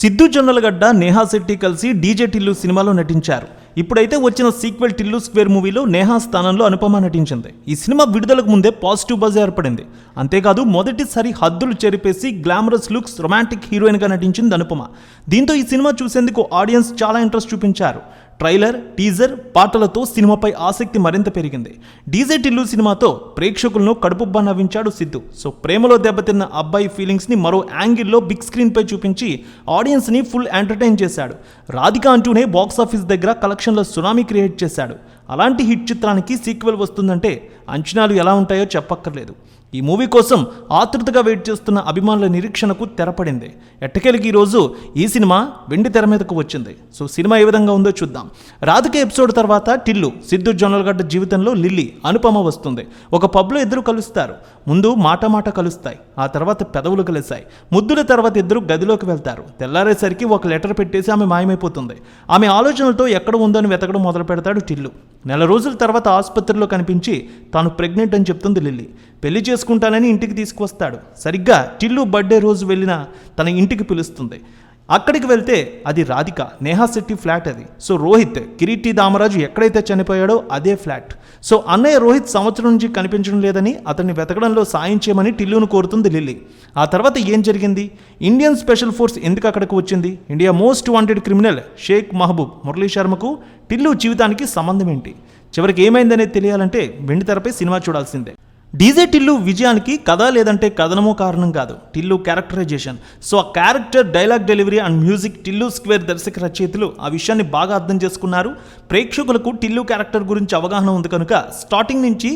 సిద్ధు జొన్నలగడ్డ నేహా శెట్టి కలిసి డీజే టిల్లు సినిమాలో నటించారు. ఇప్పుడైతే వచ్చిన సీక్వెల్ టిల్లు స్క్వేర్ మూవీలో నేహా స్థానంలో అనుపమ నటించింది. ఈ సినిమా విడుదలకు ముందే పాజిటివ్ బజ్ ఏర్పడింది. అంతేకాదు మొదటిసారి హద్దులు చెరిపేసి గ్లామరస్ లుక్స్ రొమాంటిక్ హీరోయిన్గా నటించింది అనుపమ. దీంతో ఈ సినిమా చూసేందుకు ఆడియన్స్ చాలా ఇంట్రెస్ట్ చూపించారు. ట్రైలర్ టీజర్ పాటలతో సినిమాపై ఆసక్తి మరింత పెరిగింది. డీజే టిల్లు సినిమాతో ప్రేక్షకులను కడుపుబ్బా నవ్వించాడు సిద్ధు. సో ప్రేమలో దెబ్బతిన్న అబ్బాయి ఫీలింగ్స్ని మరో యాంగిల్లో బిగ్ స్క్రీన్పై చూపించి ఆడియన్స్ని ఫుల్ ఎంటర్టైన్ చేశాడు. రాధిక అంటూనే బాక్స్ ఆఫీస్ దగ్గర కలెక్షన్ల సునామీ క్రియేట్ చేశాడు. అలాంటి హిట్ చిత్రానికి సీక్వెల్ వస్తుందంటే అంచనాలు ఎలా ఉంటాయో చెప్పక్కర్లేదు. ఈ మూవీ కోసం ఆతృతగా వెయిట్ చేస్తున్న అభిమానుల నిరీక్షణకు తెరపడింది. ఎట్టకేలకి ఈరోజు ఈ సినిమా వెండి తెర మీదకు వచ్చింది. సో సినిమా ఏ విధంగా ఉందో చూద్దాం. రాధిక ఎపిసోడ్ తర్వాత టిల్లు సిద్ధు జొన్నలగడ్డ జీవితంలో లిల్లీ అనుపమ వస్తుంది. ఒక పబ్లో ఇద్దరు కలుస్తారు. ముందు మాట మాట కలుస్తాయి. ఆ తర్వాత పెదవులు కలిశాయి. ముద్దుల తర్వాత ఇద్దరు గదిలోకి వెళ్తారు. తెల్లారేసరికి ఒక లెటర్ పెట్టేసి ఆమె మాయమైపోతుంది. ఆమె ఆలోచనలతో ఎక్కడ ఉందో అని వెతకడం మొదలు పెడతాడు టిల్లు. నెల రోజుల తర్వాత ఆసుపత్రిలో కనిపించి తాను ప్రెగ్నెంట్ అని చెప్తుంది లిల్లీ. పెళ్ళి చేసుకుంటానని ఇంటికి తీసుకువస్తాడు. సరిగ్గా టిల్లు బర్త్డే రోజు వెళ్ళిన తన ఇంటికి పిలుస్తుంది. అక్కడికి వెళ్తే అది రాధిక నేహా శెట్టి ఫ్లాట్ అది. సో రోహిత్ కిరీటి దామరాజు ఎక్కడైతే చనిపోయాడో అదే ఫ్లాట్. సో అన్నయ్య రోహిత్ సంవత్సరం నుంచి కనిపించడం లేదని అతన్ని వెతకడంలో సాయం చేయమని టిల్లును కోరుతుంది లిల్లీ. ఆ తర్వాత ఏం జరిగింది? ఇండియన్ స్పెషల్ ఫోర్స్ ఎందుకు అక్కడికి వచ్చింది? India most wanted criminal Sheikh Mahaboob Murali శర్మకు Tillu జీవితానికి సంబంధం ఏంటి? చివరికి ఏమైందనేది తెలియాలంటే వెండితెరపై సినిమా చూడాల్సిందే. డీజే టిల్లు విజయానికి కథ లేదంటే కథనమో కారణం కాదు. టిల్లు క్యారెక్టరైజేషన్ సో ఆ character dialogue delivery and music Tillu square దర్శక రచయితలు ఆ విషయాన్ని బాగా అర్థం చేసుకున్నారు. ప్రేక్షకులకు టిల్లు క్యారెక్టర్ గురించి అవగాహన ఉంది కనుక స్టార్టింగ్ నుంచి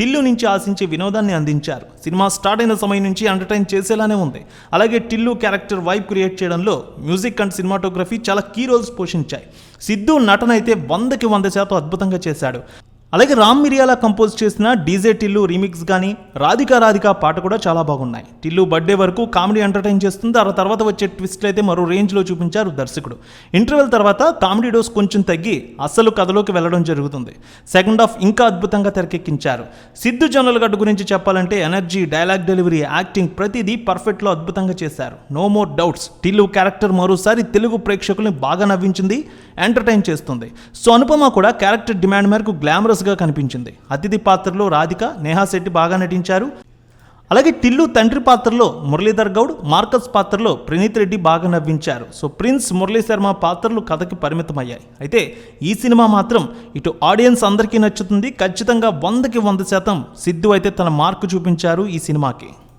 టిల్లు నుంచి ఆశించే వినోదాన్ని అందించారు. సినిమా స్టార్ట్ అయిన సమయం నుంచి ఎంటర్టైన్ చేసేలానే ఉంది. అలాగే టిల్లు క్యారెక్టర్ వైబ్ క్రియేట్ చేయడంలో మ్యూజిక్ అండ్ సినిమాటోగ్రఫీ చాలా కీ రోల్స్ పోషించాయి. సిద్ధు నటన అయితే వందకి వంద శాతం అద్భుతంగా చేశాడు. అలాగే రామ్ మిరియాల కంపోజ్ చేసిన డీజే టిల్లు రీమిక్స్ కానీ రాధిక రాధికా పాట కూడా చాలా బాగున్నాయి. టిల్లు బర్త్డే వరకు కామెడీ ఎంటర్టైన్ చేస్తుంది. ఆ తర్వాత వచ్చే ట్విస్ట్లు అయితే మరో రేంజ్లో చూపించారు దర్శకుడు. ఇంటర్వెల్ తర్వాత కామెడీ డోస్ కొంచెం తగ్గి అసలు కథలోకి వెళ్ళడం జరుగుతుంది. సెకండ్ హాఫ్ ఇంకా అద్భుతంగా తెరకెక్కించారు. సిద్ధు జొన్నలగడ్డ గురించి చెప్పాలంటే ఎనర్జీ డైలాగ్ డెలివరీ యాక్టింగ్ ప్రతిదీ పర్ఫెక్ట్లో అద్భుతంగా చేశారు. No more doubts Tillu character మరోసారి తెలుగు ప్రేక్షకుల్ని బాగా నవ్వించింది ఎంటర్టైన్ చేస్తుంది. సో అనుపమ కూడా క్యారెక్టర్ డిమాండ్ మేరకు గా కనిపించింది. అతిథి పాత్రలో రాధిక నేహాశెట్టి బాగా నటించారు. అలాగే టిల్లు తండ్రి పాత్రలో మురళీధర్ గౌడ్ మార్కస్ పాత్రలో ప్రణీత్ రెడ్డి బాగా నవ్వించారు. సో ప్రిన్స్ మురళీ శర్మ పాత్రలు కథకి పరిమితమయ్యాయి. అయితే ఈ సినిమా మాత్రం ఇటు ఆడియన్స్ అందరికీ నచ్చుతుంది. ఖచ్చితంగా వందకి వంద శాతం సిద్ధు అయితే తన మార్కు చూపించారు ఈ సినిమాకి.